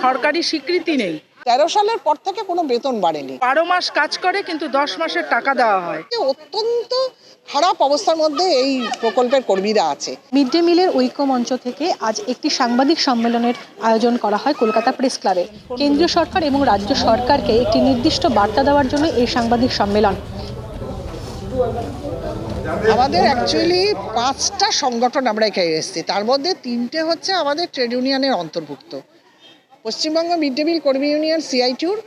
সরকারি স্বীকৃতি নেই। তেরো সালের পর থেকে কোনো বেতন বাড়েনি। বারো মাস কাজ করে কিন্তু দশ মাসের টাকা দেওয়া হয়। অত্যন্ত খারাপ অবস্থার মধ্যে এই প্রকল্পের কর্মীরা আছে। মিড ডে মিলের ঐক্য মঞ্চ থেকে আজ একটি সাংবাদিক সম্মেলনের আয়োজন করা হয় কলকাতা প্রেস ক্লাবে। কেন্দ্রীয় সরকার এবং রাজ্য সরকারকে একটি নির্দিষ্ট বার্তা দেওয়ার জন্য এই সাংবাদিক সম্মেলন। আমাদের অ্যাকচুয়ালি পাঁচটা সংগঠন আমরা এখানে এসেছি। তার মধ্যে তিনটে হচ্ছে আমাদের ট্রেড ইউনিয়নের অন্তর্ভুক্ত। পশ্চিমবঙ্গ মিড ডে মিল কর্মী ইউনিয়ন সিআইটিউর।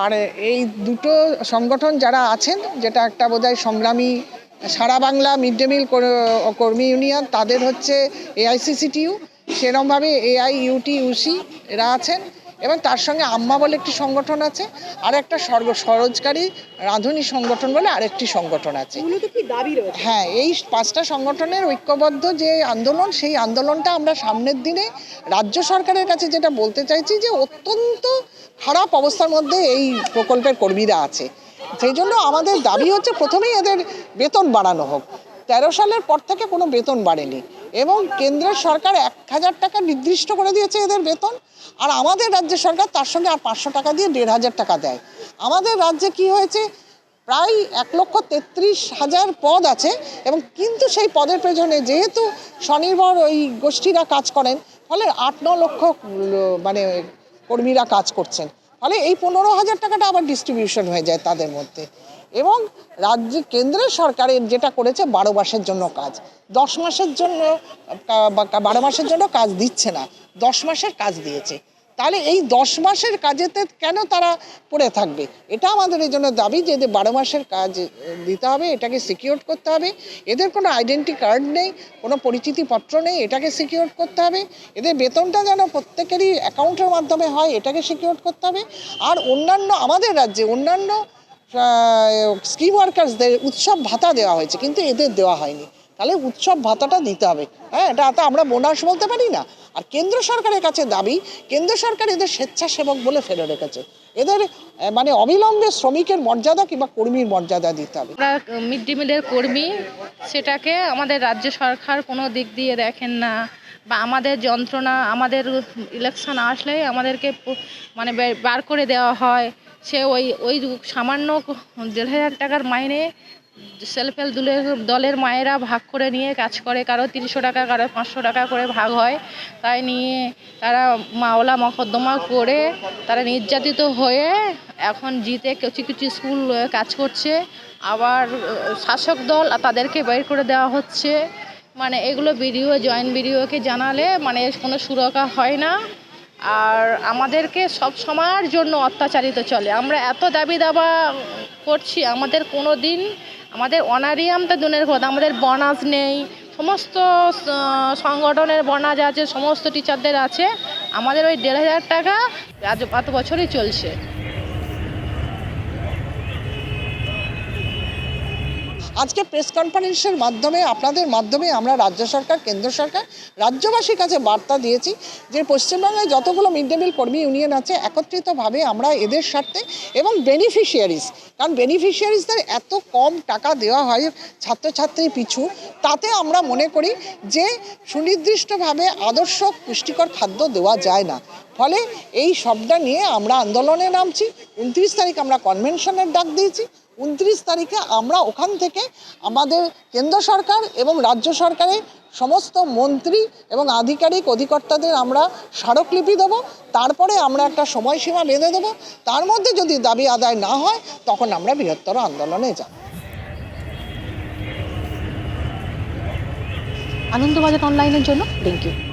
আর এই দুটো সংগঠন যারা আছেন, যেটা একটা বোধহয় সংগ্রামী সারা বাংলা মিড ডে মিল কর্মী ইউনিয়ন, তাদের হচ্ছে এআইসিসিটিউ সেরমভাবে এআই ইউটি ইউসি এরা আছেন। এবং তার সঙ্গে আম্মা বলে একটি সংগঠন আছে আর একটা সর্ব সরোজকারী রাঁধুনি সংগঠন বলে আরেকটি সংগঠন আছে। হ্যাঁ এই পাঁচটা সংগঠনের ঐক্যবদ্ধ যে আন্দোলন সেই আন্দোলনটা আমরা সামনের দিনে রাজ্য সরকারের কাছে যেটা বলতে চাইছি যে অত্যন্ত খারাপ অবস্থার মধ্যে এই প্রকল্পের কর্মীরা আছে। সেই জন্য আমাদের দাবি হচ্ছে প্রথমেই এদের বেতন বাড়ানো হোক। তেরো সালের পর থেকে কোনো বেতন বাড়েনি। এবং কেন্দ্রের সরকার এক হাজার টাকা নির্দিষ্ট করে দিয়েছে এদের বেতন, আর আমাদের রাজ্য সরকার তার সঙ্গে আর পাঁচশো টাকা দিয়ে দেড় হাজার টাকা দেয়। আমাদের রাজ্যে কি হয়েছে? প্রায় এক লক্ষ তেত্রিশ হাজার পদ আছে এবং কিন্তু সেই পদের পেছনে যেহেতু স্বনির্ভর ওই গোষ্ঠীরা কাজ করেন, ফলে আট ন লক্ষ মানে কর্মীরা কাজ করছেন। ফলে এই পনেরো হাজার টাকাটা আবার ডিস্ট্রিবিউশন হয়ে যায় তাদের মধ্যে। এবং রাজ্য কেন্দ্রের সরকারের যেটা করেছে বারো মাসের জন্য কাজ। দশ মাসের জন্য বারো মাসের জন্য কাজ দিচ্ছে না। দশ মাসের কাজ দিয়েছে। তাহলে এই দশ মাসের কাজেতে কেন তারা পড়ে থাকবে? এটা আমাদের এই জন্য দাবি যে এদের বারো মাসের কাজ দিতে হবে, এটাকে সিকিউর করতে হবে। এদের কোনো আইডেন্টি কার্ড নেই, কোনো পরিচিতিপত্র নেই, এটাকে সিকিউর করতে হবে। এদের বেতনটা যেন প্রত্যেকেরই অ্যাকাউন্টের মাধ্যমে হয়, এটাকে সিকিউর করতে হবে। আর অন্যান্য আমাদের রাজ্যে অন্যান্য স্কিম ওয়ার্কার্সদের উৎসব ভাতা দেওয়া হয়েছে, কিন্তু এদের দেওয়া হয়নি। তাহলে উৎসব ভাতাটা দিতে হবে। হ্যাঁ এটা তো আমরা বোনাস বলতে পারি না। আর কেন্দ্র সরকারের কাছে দাবি, কেন্দ্র সরকার এদের স্বেচ্ছাসেবক বলে ফেলে রেখেছে। এদের মানে অবিলম্বে শ্রমিকের মর্যাদা কিংবা কর্মীর মর্যাদা দিতে হবে। আমরা মিড ডে মিলের কর্মী, সেটাকে আমাদের রাজ্য সরকার কোনো দিক দিয়ে দেখেন না। বা আমাদের যন্ত্রণা, আমাদের ইলেকশন আসলেই আমাদেরকে মানে বার করে দেওয়া হয়। সে ওই ওই সামান্য দেড় হাজার টাকার মাইনে সেলফ হেল্প দলের দলের মায়েরা ভাগ করে নিয়ে কাজ করে। কারও তিনশো টাকা, কারও পাঁচশো টাকা করে ভাগ হয়। তাই নিয়ে তারা মাওলা মকদ্দমা করে তারা নির্যাতিত হয়ে এখন জিতে কিছু কিছু স্কুল কাজ করছে। আবার শাসক দল তাদেরকে বের করে দেওয়া হচ্ছে। মানে এগুলো বিডিও জয়েন্ট বিডিওকে জানালে মানে কোনো সুরক্ষা হয় না। আর আমাদেরকে সব সময়ের জন্য অত্যাচারিত চলে। আমরা এত দাবি দাবা করছি, আমাদের কোনো দিন, আমাদের অনারিয়াম তো দুনের কথা, আমাদের বোনাস নেই, সমস্ত সংগঠনের বনাজ আছে, সমস্ত টিচারদের আছে, আমাদের ওই দেড় হাজার টাকা আজ এত বছরই চলছে। আজকে প্রেস কনফারেন্সের মাধ্যমে, আপনাদের মাধ্যমে আমরা রাজ্য সরকার, কেন্দ্র সরকার, রাজ্যবাসীর কাছে বার্তা দিয়েছি যে পশ্চিমবঙ্গে যতগুলো মিড ডে মিল কর্মী ইউনিয়ন আছে, একত্রিতভাবে আমরা এদের স্বার্থে এবং বেনিফিশিয়ারিজ কারণ বেনিফিশিয়ারিজদের এত কম টাকা দেওয়া হয় ছাত্রছাত্রী পিছু, তাতে আমরা মনে করি যে সুনির্দিষ্টভাবে আদর্শ পুষ্টিকর খাদ্য দেওয়া যায় না। ফলে এই সবটা নিয়ে আমরা আন্দোলনে নামছি, উনত্রিশ তারিখ আমরা কনভেনশনের ডাক দিয়েছি উনত্রিশ তারিখে আমরা ওখান থেকে আমাদের কেন্দ্র সরকার এবং রাজ্য সরকারের সমস্ত মন্ত্রী এবং আধিকারিক, অধিকর্তাদের আমরা স্মারকলিপি দেবো। তারপরে আমরা একটা সময়সীমা বেঁধে দেবো। তার মধ্যে যদি দাবি আদায় না হয়, তখন আমরা বৃহত্তর আন্দোলনে যাব। আনন্দবাজার অনলাইনের জন্য। Thank you